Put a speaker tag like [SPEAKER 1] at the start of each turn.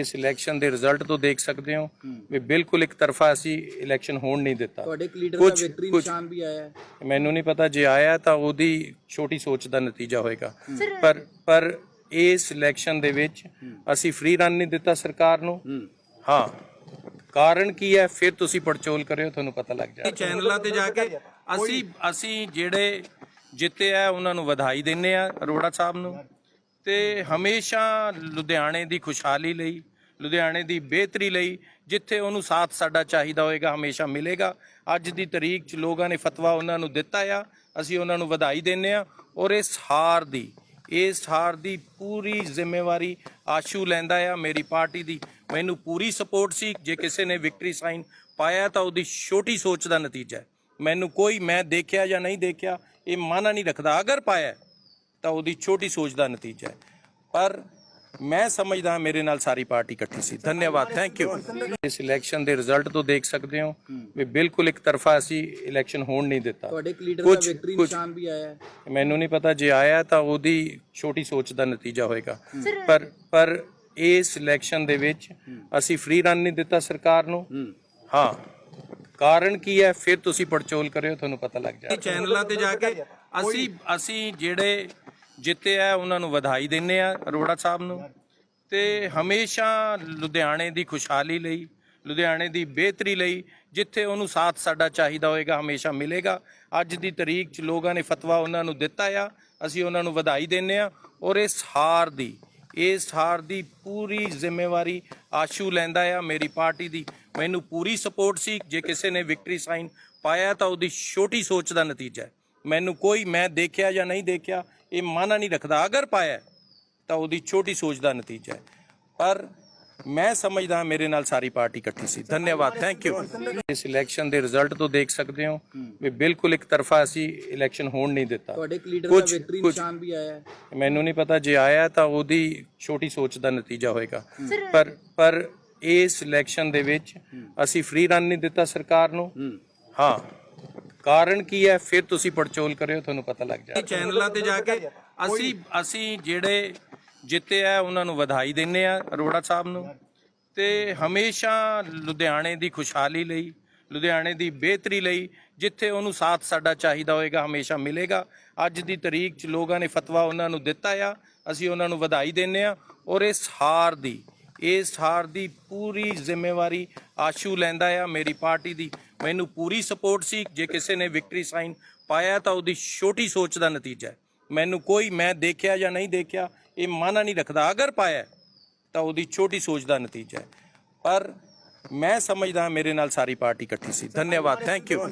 [SPEAKER 1] ਇਸ ਇਲੈਕਸ਼ਨ ਦੇ ਰਿਜ਼ਲਟ ਤੋਂ ਦੇਖ ਸਕਦੇ ਹੋ ਵੀ ਬਿਲਕੁਲ ਇੱਕ ਤਰਫਾ ਅਸੀਂ ਇਲੈਕਸ਼ਨ ਹੋਣ ਨਹੀਂ ਦਿੱਤਾ।
[SPEAKER 2] ਤੁਹਾਡੇ ਇੱਕ ਲੀਡਰ ਦਾ ਵਿਕਟਰੀ ਨਿਸ਼ਾਨ ਵੀ ਆਇਆ ਹੈ।
[SPEAKER 1] ਮੈਨੂੰ ਨਹੀਂ ਪਤਾ ਜੇ ਆਇਆ ਤਾਂ ਉਹਦੀ ਛੋਟੀ ਸੋਚ ਦਾ ਨਤੀਜਾ ਹੋਏਗਾ। ਪਰ ਪਰ ਇਸ ਇਲੈਕਸ਼ਨ ਦੇ ਵਿੱਚ ਅਸੀਂ ਫ੍ਰੀ ਰਨ ਨਹੀਂ ਦਿੱਤਾ ਸਰਕਾਰ ਨੂੰ। ਹਾਂ। ਕਾਰਨ ਕੀ ਹੈ? ਫਿਰ ਤੁਸੀਂ ਪੜਚੋਲ ਕਰਿਓ ਤੁਹਾਨੂੰ ਪਤਾ ਲੱਗ ਜਾਏਗਾ। ਚੈਨਲਾਂ ਤੇ ਜਾ ਕੇ ਅਸੀਂ ਅਸੀਂ ਜਿਹੜੇ ਜਿੱਤੇ ਆ ਉਹਨਾਂ ਨੂੰ ਵਧਾਈ ਦਿੰਨੇ ਆ ਅਰੋੜਾ ਸਾਹਿਬ ਨੂੰ। ਤੇ ਹਮੇਸ਼ਾ ਲੁਧਿਆਣੇ ਦੀ ਖੁਸ਼ਹਾਲੀ ਲਈ, ਲੁਧਿਆਣੇ ਦੀ ਬਿਹਤਰੀ ਲਈ ਜਿੱਥੇ ਉਹਨੂੰ ਸਾਥ ਸਾਡਾ ਚਾਹੀਦਾ ਹੋਏਗਾ, ਹਮੇਸ਼ਾ ਮਿਲੇਗਾ। ਅੱਜ ਦੀ ਤਰੀਕ 'ਚ ਲੋਕਾਂ ਨੇ ਫਤਵਾ ਉਹਨਾਂ ਨੂੰ ਦਿੱਤਾ ਆ, ਅਸੀਂ ਉਹਨਾਂ ਨੂੰ ਵਧਾਈ ਦਿੰਨੇ ਆ ਔਰ ਇਸ ਹਾਰ ਦੀ, ਇਸ ਹਾਰ ਦੀ ਪੂਰੀ ਜ਼ਿੰਮੇਵਾਰੀ ਆਸ਼ੂ ਲੈਂਦਾ ਆ, ਮੇਰੀ ਪਾਰਟੀ ਦੀ। ਮੈਨੂੰ ਪੂਰੀ ਸਪੋਰਟ ਸੀ, ਜੇ ਕਿਸੇ ਨੇ ਵਿਕਟਰੀ ਸਾਈਨ ਪਾਇਆ ਤਾਂ ਉਹਦੀ ਛੋਟੀ ਸੋਚ ਦਾ ਨਤੀਜਾ ਹੈ। ਮੈਨੂੰ ਕੋਈ, ਮੈਂ ਦੇਖਿਆ ਜਾਂ ਨਹੀਂ ਦੇਖਿਆ, ਇਹ ਮਾਨਾ ਨਹੀਂ ਰੱਖਦਾ। ਅਗਰ ਪਾਇਆ ਤਾਂ ਉਹਦੀ ਛੋਟੀ ਸੋਚ ਦਾ ਨਤੀਜਾ ਹੈ। ਪਰ ਮੈਂ ਸਮਝਦਾ ਮੇਰੇ ਨਾਲ ਸਾਰੀ ਪਾਰਟੀ ਇਕੱਠੀ ਸੀ। ਧੰਨਵਾਦ। ਥੈਂਕ ਯੂ ਇਸ ਇਲੈਕਸ਼ਨ ਦੇ ਰਿਜ਼ਲਟ ਤੋਂ ਦੇਖ ਸਕਦੇ ਹੋ ਵੀ ਬਿਲਕੁਲ ਇੱਕ ਤਰਫਾ ਅਸੀਂ ਇਲੈਕਨ ਹੋਣ ਨਹੀਂ ਦਿੱਤਾ।
[SPEAKER 2] ਤੁਹਾਡੇ ਲੀਡਰ ਦਾ ਵਿਕਟਰੀ ਨਿਸ਼ਾਨ ਵੀ ਆਇਆ ਹੈ।
[SPEAKER 1] ਮੈਨੂੰ ਨਹੀਂ ਪਤਾ ਜੇ ਆਇਆ ਤਾਂ ਉਹਦੀ ਛੋਟੀ ਸੋਚ ਦਾ ਨਤੀਜਾ ਹੋਏਗਾ। ਪਰ ਪਰ ਇਸ ਇਲੈਕਸ਼ਨ ਦੇ ਵਿੱਚ ਅਸੀਂ ਫ੍ਰੀ ਰਨ ਨਹੀਂ ਦਿੱਤਾ ਸਰਕਾਰ ਨੂੰ। ਹਾਂ। ਕਾਰਨ ਕੀ ਹੈ? ਫਿਰ ਤੁਸੀਂ ਪੜਚੋਲ ਕਰਿਓ ਤੁਹਾਨੂੰ ਪਤਾ ਲੱਗ ਜਾਏਗਾ। ਚੈਨਲਾਂ ਤੇ ਜਾ ਕੇ ਅਸੀਂ ਅਸੀਂ ਜਿਹੜੇ ਜਿੱਤੇ ਆ, ਉਹਨਾਂ ਨੂੰ ਵਧਾਈ ਦਿੰਨੇ ਆ ਅਰੋੜਾ ਸਾਹਿਬ ਨੂੰ। ਤੇ ਹਮੇਸ਼ਾ ਲੁਧਿਆਣੇ ਦੀ ਖੁਸ਼ਹਾਲੀ ਲਈ, ਲੁਧਿਆਣੇ ਦੀ ਬਿਹਤਰੀ ਲਈ, ਜਿੱਥੇ ਉਹਨੂੰ ਸਾਥ ਸਾਡਾ ਚਾਹੀਦਾ ਹੋਏਗਾ, ਹਮੇਸ਼ਾ ਮਿਲੇਗਾ। ਅੱਜ ਦੀ ਤਰੀਕ 'ਚ ਲੋਕਾਂ ਨੇ ਫਤਵਾ ਉਹਨਾਂ ਨੂੰ ਦਿੱਤਾ ਆ, ਅਸੀਂ ਉਹਨਾਂ ਨੂੰ ਵਧਾਈ ਦਿੰਨੇ ਆ ਔਰ ਇਸ ਹਾਰ ਦੀ, ਇਸ ਹਾਰ ਦੀ ਪੂਰੀ ਜ਼ਿੰਮੇਵਾਰੀ ਆਸ਼ੂ ਲੈਂਦਾ ਆ, ਮੇਰੀ ਪਾਰਟੀ ਦੀ। ਮੈਨੂੰ ਪੂਰੀ ਸਪੋਰਟ ਸੀ, ਜੇ ਕਿਸੇ ਨੇ ਵਿਕਟਰੀ ਸਾਈਨ ਪਾਇਆ ਤਾਂ ਉਹਦੀ ਛੋਟੀ ਸੋਚ ਦਾ ਨਤੀਜਾ ਹੈ। ਮੈਨੂੰ ਕੋਈ ਮੈਂ ਦੇਖਿਆ ਜਾਂ ਨਹੀਂ ਦੇਖਿਆ ਇਹ ਮਾਨਾ ਨਹੀਂ ਰੱਖਦਾ। ਅਗਰ ਪਾਇਆ ਤਾਂ ਉਹਦੀ ਛੋਟੀ ਸੋਚ ਦਾ ਨਤੀਜਾ ਹੈ। ਪਰ ਮੈਂ ਸਮਝਦਾ ਮੇਰੇ ਨਾਲ ਸਾਰੀ ਪਾਰਟੀ ਇਕੱਠੀ ਸੀ। ਧੰਨਵਾਦ ਥੈਂਕ ਯੂ ਇਸ ਇਲੈਕਸ਼ਨ ਦੇ ਰਿਜ਼ਲਟ ਤੋਂ ਦੇਖ ਸਕਦੇ ਹੋ ਵੀ ਬਿਲਕੁਲ ਇੱਕ ਤਰਫਾ ਅਸੀਂ ਇਲੈਕਸ਼ਨ ਹੋਣ ਨਹੀਂ ਦਿੱਤਾ।
[SPEAKER 2] ਤੁਹਾਡੇ ਇੱਕ ਲੀਡਰ ਦਾ
[SPEAKER 1] ਕੁਛ-
[SPEAKER 2] ਵਿਕਟਰੀ
[SPEAKER 1] ਕੁਛ-
[SPEAKER 2] ਨਿਸ਼ਾਨ ਵੀ ਆਇਆ ਹੈ।
[SPEAKER 1] ਮੈਨੂੰ ਨਹੀਂ ਪਤਾ ਜੇ ਆਇਆ ਤਾਂ ਉਹਦੀ ਛੋਟੀ ਸੋਚ ਦਾ ਨਤੀਜਾ ਹੋਏਗਾ। ਪਰ ਪਰ ਇਸ ਇਲੈਕਸ਼ਨ ਦੇ ਵਿੱਚ ਅਸੀਂ ਫ੍ਰੀ ਰਨ ਨਹੀਂ ਦਿੱਤਾ ਸਰਕਾਰ ਨੂੰ। ਹਾਂ। ਕਾਰਨ ਕੀ ਹੈ? ਫਿਰ ਤੁਸੀਂ ਪੜਚੋਲ ਕਰਿਓ, ਤੁਹਾਨੂੰ ਪਤਾ ਲੱਗ ਜਾਏਗਾ। ਚੈਨਲਾਂ ਤੇ ਜਾ ਕੇ ਅਸੀਂ ਅਸੀਂ ਜਿਹੜੇ ਜਿੱਤੇ ਆ, ਉਹਨਾਂ ਨੂੰ ਵਧਾਈ ਦਿੰਨੇ ਆ ਅਰੋੜਾ ਸਾਹਿਬ ਨੂੰ। ਤੇ ਹਮੇਸ਼ਾ ਲੁਧਿਆਣੇ ਦੀ ਖੁਸ਼ਹਾਲੀ ਲਈ, ਲੁਧਿਆਣੇ ਦੀ ਬਿਹਤਰੀ ਲਈ, ਜਿੱਥੇ ਉਹਨੂੰ ਸਾਥ ਸਾਡਾ ਚਾਹੀਦਾ ਹੋਏਗਾ, ਹਮੇਸ਼ਾ ਮਿਲੇਗਾ। ਅੱਜ ਦੀ ਤਰੀਕ 'ਚ ਲੋਕਾਂ ਨੇ ਫਤਵਾ ਉਹਨਾਂ ਨੂੰ ਦਿੱਤਾ ਆ। ਅਸੀਂ ਉਹਨਾਂ ਨੂੰ ਵਧਾਈ ਦਿੰਨੇ ਆ ਔਰ ਇਸ ਹਾਰ ਦੀ ਇਸ ਹਾਰ ਦੀ ਪੂਰੀ ਜ਼ਿੰਮੇਵਾਰੀ ਆਸ਼ੂ ਲੈਂਦਾ ਆ, ਮੇਰੀ ਪਾਰਟੀ ਦੀ। ਮੈਨੂੰ ਪੂਰੀ ਸਪੋਰਟ ਸੀ, ਜੇ ਕਿਸੇ ਨੇ ਵਿਕਟਰੀ ਸਾਈਨ ਪਾਇਆ ਤਾਂ ਉਹਦੀ ਛੋਟੀ ਸੋਚ ਦਾ ਨਤੀਜਾ ਹੈ। ਮੈਨੂੰ ਕੋਈ, ਮੈਂ ਦੇਖਿਆ ਜਾਂ ਨਹੀਂ ਦੇਖਿਆ, ਇਹ ਮਾਨਾ ਨਹੀਂ ਰੱਖਦਾ। ਅਗਰ ਪਾਇਆ ਤਾਂ ਉਹਦੀ ਛੋਟੀ ਸੋਚ ਦਾ ਨਤੀਜਾ ਹੈ। ਪਰ ਮੈਂ ਸਮਝਦਾ ਮੇਰੇ ਨਾਲ ਸਾਰੀ ਪਾਰਟੀ ਇਕੱਠੀ ਸੀ। ਧੰਨਵਾਦ। Thank you